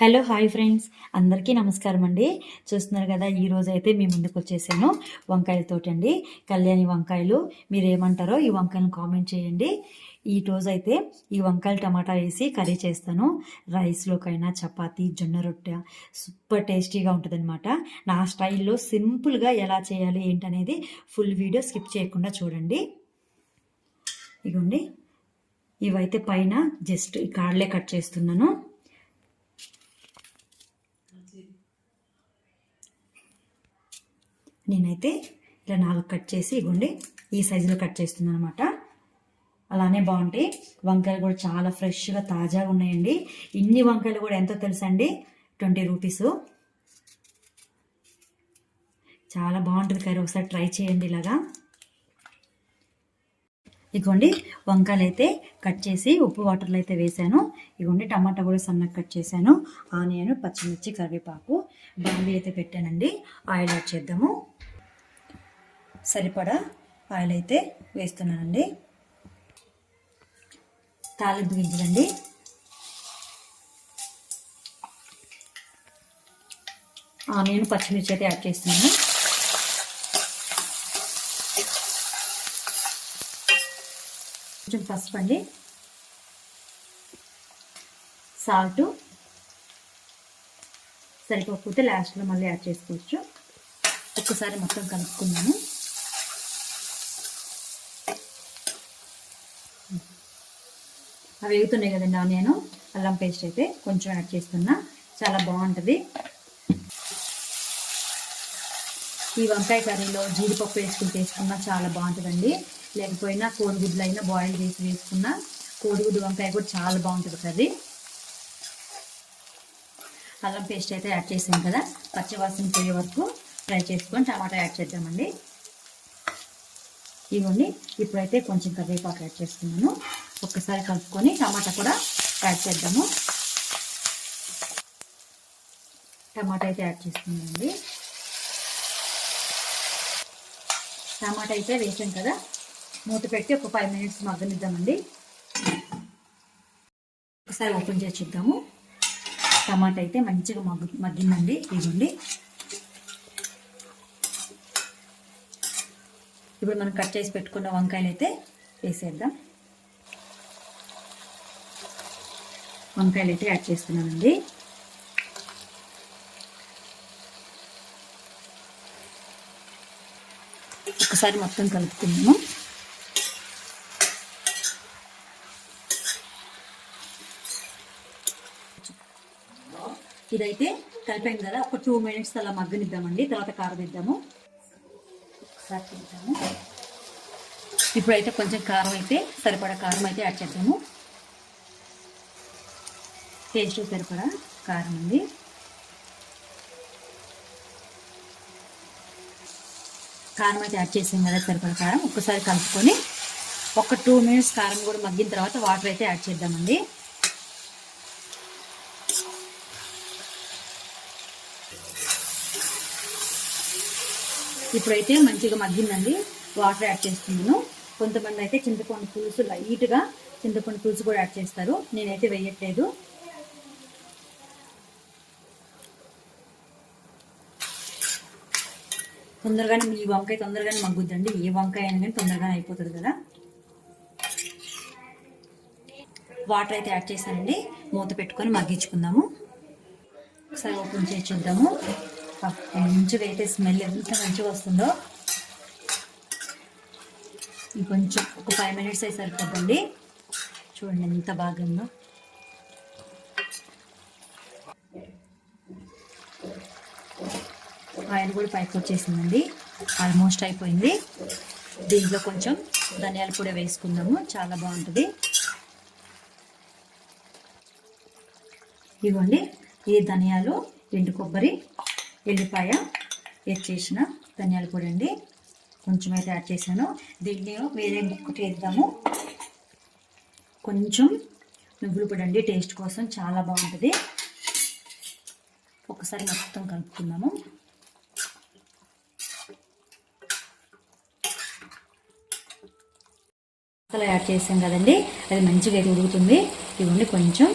Hello hi friends. అందరికీ నమస్కారం అండి. చూస్తున్నారు కదా ఈరోజు అయితే మీ ముందుకు వచ్చేసాను వంకాయలతోటి అండి. కళ్యాణి వంకాయలు మీరు ఏమంటారో ఈ వంకాయలను కామెంట్ చేయండి. ఈ రోజు అయితే ఈ వంకాయలు టమాటా వేసి కర్రీ చేస్తాను. రైస్లోకైనా చపాతీ జొన్న రొట్టె సూపర్ టేస్టీగా ఉంటుందన్నమాట. నా స్టైల్లో సింపుల్గా ఎలా చేయాలి ఏంటనేది ఫుల్ వీడియో స్కిప్ చేయకుండా చూడండి. ఇగోండి. ఇవైతే పైన జస్ట్ ఈ కాడలే కట్ చేస్తున్నాను. నేనైతే ఇలా నాలుగు కట్ చేసి ఇవ్వండి. ఈ సైజులో కట్ చేస్తున్నాను అనమాట అలానే బాగుంటాయి. వంకాయలు కూడా చాలా ఫ్రెష్గా తాజాగా ఉన్నాయండి. ఇన్ని వంకాయలు కూడా ఎంతో తెలుసా అండి ట్వంటీ రూపీస్. చాలా బాగుంటుంది. కర్రీ ఒకసారి ట్రై చేయండి ఇలాగా. ఇగోండి వంకాయలు అయితే కట్ చేసి ఉప్పు వాటర్లో అయితే వేసాను. ఇగోండి టమాటా కూడా సన్నగా కట్ చేశాను. ఆనియన్ పచ్చిమిర్చి కరివేపాకు బాంబీ అయితే పెట్టానండి. ఆయిల్ యాడ్ చేద్దాము. సరిపడా ఆయిల్ అయితే వేస్తున్నానండి. తాలింపు గింజలండి. ఆనియన్ పచ్చిమిర్చి అయితే యాడ్ చేస్తున్నాను. కొంచెం పసుపు అండి. సాల్ట్. సరిపోకపోతే లాస్ట్లో మళ్ళీ యాడ్ చేసుకోవచ్చు. ఒక్కసారి మొత్తం కలుపుకున్నాను. అవి వేగుతున్నాయి కదండి ఆనియన్. అల్లం పేస్ట్ అయితే కొంచెం యాడ్ చేస్తున్నా. చాలా బాగుంటుంది. ఈ వంకాయ కర్రీలో జీడిపప్పు వేసుకుని చేసుకున్నా చాలా బాగుంటుందండి. లేకపోయినా కోడిగుడ్లు అయినా బాయిల్ చేసి వేసుకున్నా కోడిగుడ్డు వంకాయ కూడా చాలా బాగుంటుంది కర్రీ. అల్లం పేస్ట్ అయితే యాడ్ చేసాం కదా. పచ్చివాసన పోయే వరకు ఫ్రై చేసుకొని టమాటా యాడ్ చేద్దామండి. ఇవ్వండి. ఇప్పుడైతే కొంచెం కరివేపాకు యాడ్ చేస్తున్నాను. ఒక్కసారి కలుపుకొని టమాటా కూడా యాడ్ చేద్దాము. టమాటా అయితే యాడ్ చేస్తున్నానండి. టమాటా అయితే వేసాం కదా. మూత పెట్టి ఒక ఫైవ్ మినిట్స్ మగ్గనిద్దామండి. ఒకసారి ఓపెన్ చేసి చూద్దాము. టమాటా అయితే మంచిగా మగ్గు మగ్గిందండి. ఇదిగోండి. ఇప్పుడు మనం కట్ చేసి పెట్టుకున్న వంకాయలు అయితే వేసేద్దాం. వంకాయలు అయితే యాడ్ చేస్తున్నానండి. ఒకసారి మొత్తం కలుపుకున్నాము ఇదైతే కలిపాం కదా ఒక టూ మినిట్స్ అలా మగ్గనిద్దామండి తర్వాత కారం ఇద్దాము ఒకసారి తింటాము. ఇప్పుడైతే కొంచెం కారం అయితే సరిపడా కారం అయితే యాడ్ చేద్దాము. టేస్ట్ సరిపడా కారం ఉంది. కారం అయితే యాడ్ చేసాం కదా సరిపడ కారం. ఒక్కసారి కలుపుకొని ఒక టూ మినిట్స్ కారం కూడా మగ్గిన తర్వాత వాటర్ అయితే యాడ్ చేద్దామండి. ఇప్పుడైతే మంచిగా మగ్గిందండి. వాటర్ యాడ్ చేస్తున్నాను. కొంతమంది అయితే చింతపండు పులుసు లైట్గా చింతపండు పులుసు కూడా యాడ్ చేస్తారు. నేనైతే వేయట్లేదు. తొందరగానే ఈ వంకాయ తొందరగానే మగ్గుద్దండి. ఏ వంకాయ అయినా కానీ తొందరగానే అయిపోతుంది కదా. వాటర్ అయితే యాడ్ చేశానండి. మూత పెట్టుకొని మగ్గించుకుందాము. ఒకసారి ఓపెన్ చేసి చూద్దాము. మంచిగా అయితే స్మెల్ ఎంత మంచిగా వస్తుందో. ఇంకొంచెం ఒక ఫైవ్ మినిట్స్ అయితే సరిపోతుంది చూడండి ఎంత బాగుందో. ఆయిల్ కూడా పైకి వచ్చేసిందండి. ఆల్మోస్ట్ అయిపోయింది. దీంట్లో కొంచెం ధనియాల పొడి వేసుకుందాము. చాలా బాగుంటుంది. ఇవ్వండి. ఈ ధనియాలు ఎండు కొబ్బరి ఎల్లిపాయ యాడ్ చేసిన ధనియాల పొడి అండి. కొంచెం అయితే యాడ్ చేశాను. దీన్ని వేరే ముక్కటి వేద్దాము. కొంచెం నువ్వులు పొడి అండి. టేస్ట్ కోసం చాలా బాగుంటుంది. ఒకసారి మొత్తం కలుపుకుందాము. మసాలా యాడ్ చేసాం కదండి. అది మంచిగా ఉడుగుతుంది ఉడుకుతుంది. ఇవ్వండి కొంచెం.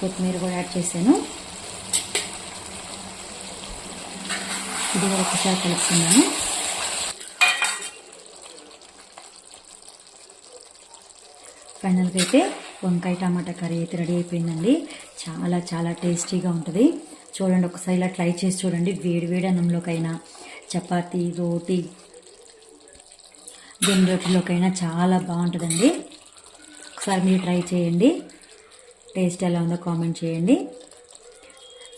కొత్తిమీర కూడా యాడ్ చేశాను. ఇది కూడా ఒకసారి కలుపుతున్నాను ఫైనల్గా అయితే వంకాయ టమాటా కర్రీ అయితే రెడీ అయిపోయిందండి. చాలా చాలా టేస్టీగా ఉంటుంది. చూడండి ఒకసారి ఇలా ట్రై చేసి చూడండి. వేడి వేడి అన్నంలోకైనా. చపాతీ రోటీ జొన్న రొట్టెలోకైనా చాలా బాగుంటుందండి. ఒకసారి మీరు ట్రై చేయండి. టేస్ట్ ఎలా ఉందో కామెంట్ చేయండి.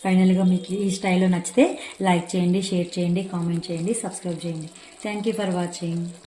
ఫైనల్గా మీకు ఈ స్టైల్లో నచ్చితే లైక్ చేయండి షేర్ చేయండి కామెంట్ చేయండి సబ్స్క్రైబ్ చేయండి. Thank you for watching